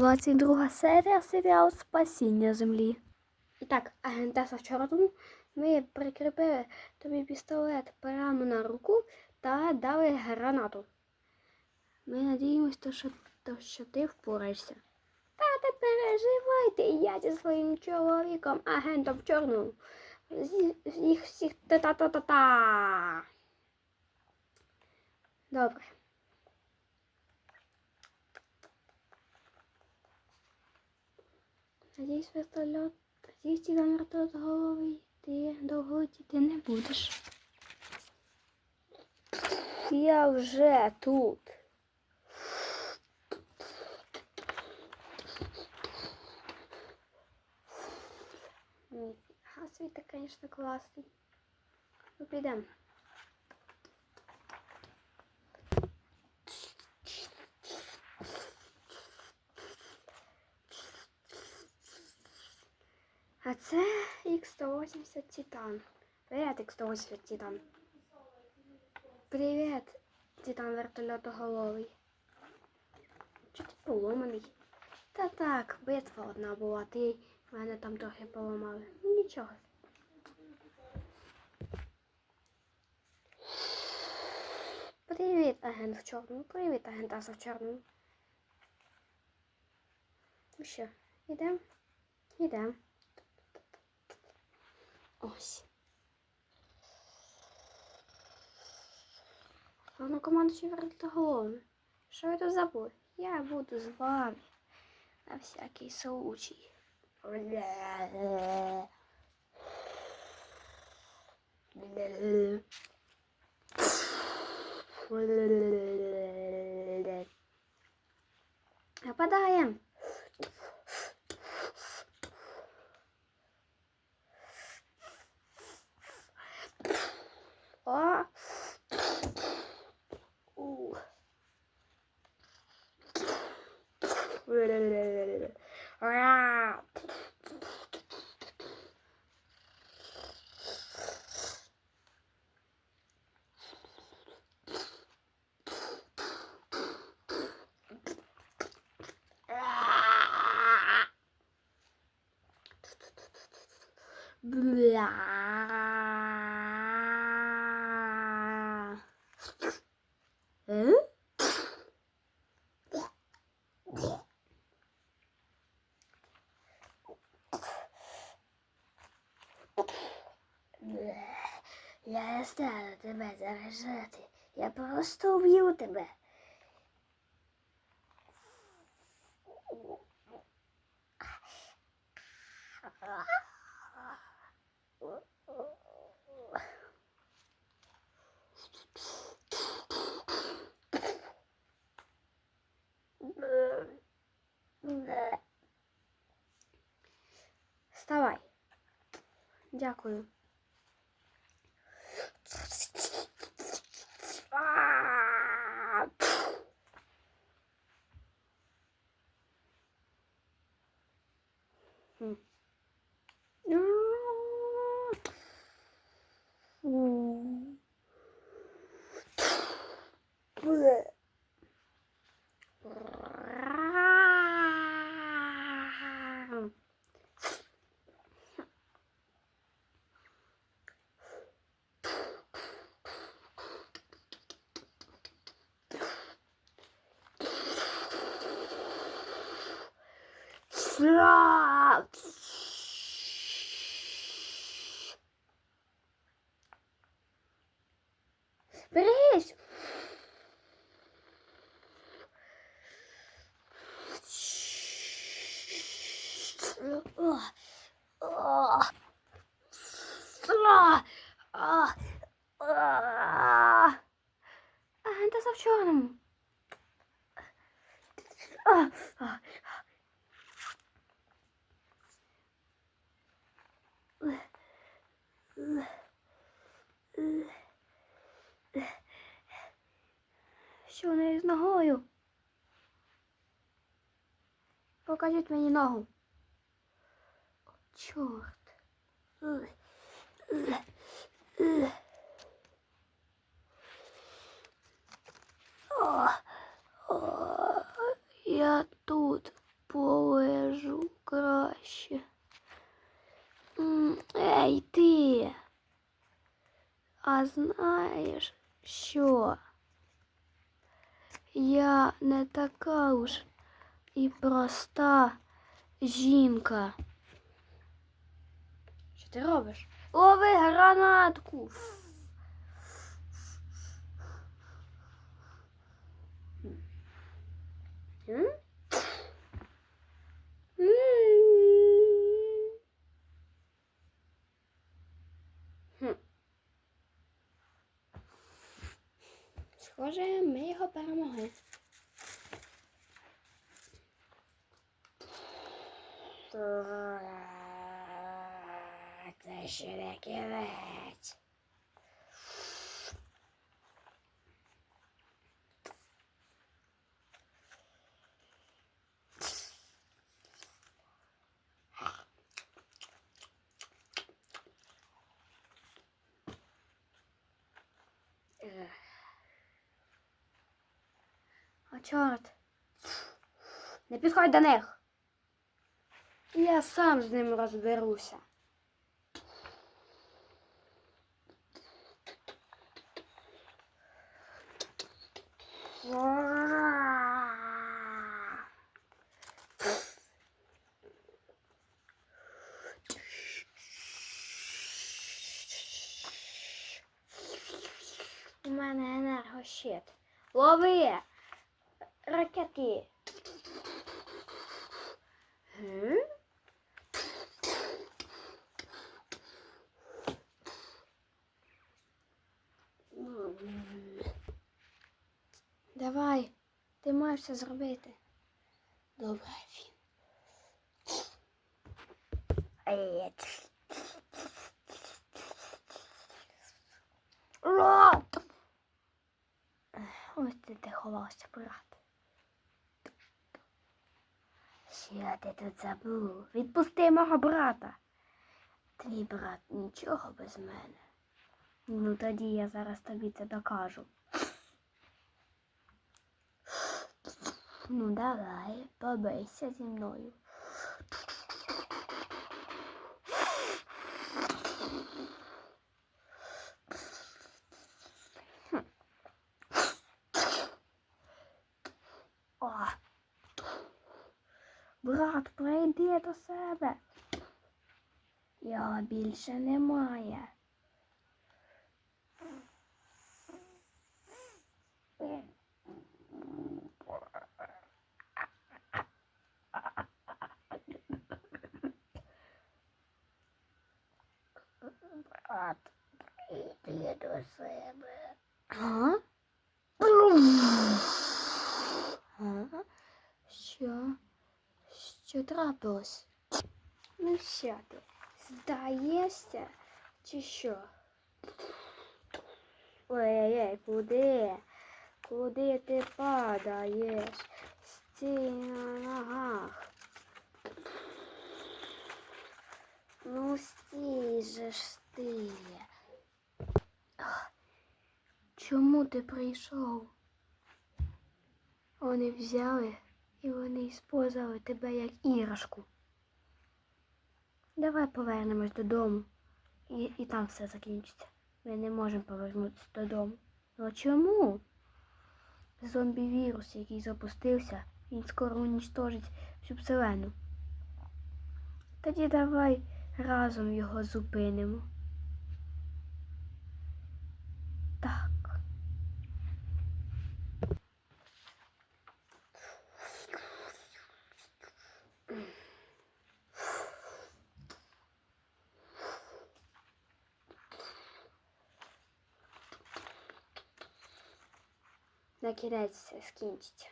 22 серія серіал Спасіння землі. І так, агентеса Чорну, ми прикріпили тобі пістолет прямо на руку та дали гранату. Ми надіємося, що, що ти впораєшся. Та не переживайте, я зі своїм чоловіком, агентом чорному. Зі- Їх всіх та-та-та-та-та. Добре. Надіюсь, вертольот, надіюсь, ті на вертольот голови, ти довго летіти не будеш. Я вже тут. Ніфіга світ, звісно, класний. Ну, підемо. А це X180 Титан. Привет, X180 Титан. Привет, Титан вертольотоголовий. Чи ти поломаний? Та так, битва одна була, ти мене там трохи поламали. Ну нічого. Привіт, агент в чорному. Привіт, агент Аса в чорному. Ну що, йдемо? Йдемо. Ось. Головну команду вернути головне. Що ви тут забули? Я буду з вами. На всякий случай. Нападаем. О! У. Ра. Бля. Е? Я не стану тебе заражати. Я просто уб'ю тебе. Дякую. Фра! Берись! О, Що в неї з ногою? Покажіть мені ногу. О, чорт. Я тут полежу краще. Ей, ти. А знаєш що? Я не така уж і проста жінка. Що ти робиш? Лови гранатку. М? М. Хм. Схоже, ми його перемогли. Це ще не чорт. Не підходь до них. Я сам з ним розберуся. У мене енергощит. Лови! Ракетки. М? Давай, ти маєш це зробити. Добре, він. Ось ти де ховався, брат. Що ти тут забув? Відпусти мого брата. Твій брат нічого без мене. Ну тоді я зараз тобі це докажу. Ну давай, побийся зі мною. О. Брат, прийди до себе. Його більше немає. Брат, прийди до себе. А? Що? Що трапилось? Ну що ти? Здаєшся? Чи що? Ой-ой-ой, куди? Куди ти падаєш? Стій на ногах. Ну стій же ж ти. Чому ти прийшов? Вони взяли і вони спозали тебе як іграшку. Давай повернемось додому. І, і там все закінчиться. Ми не можемо повернутися додому. Ну чому? Зомбі-вірус, який запустився, він скоро унічтожить всю вселену. Тоді давай разом його зупинимо. На кінець скінчиться.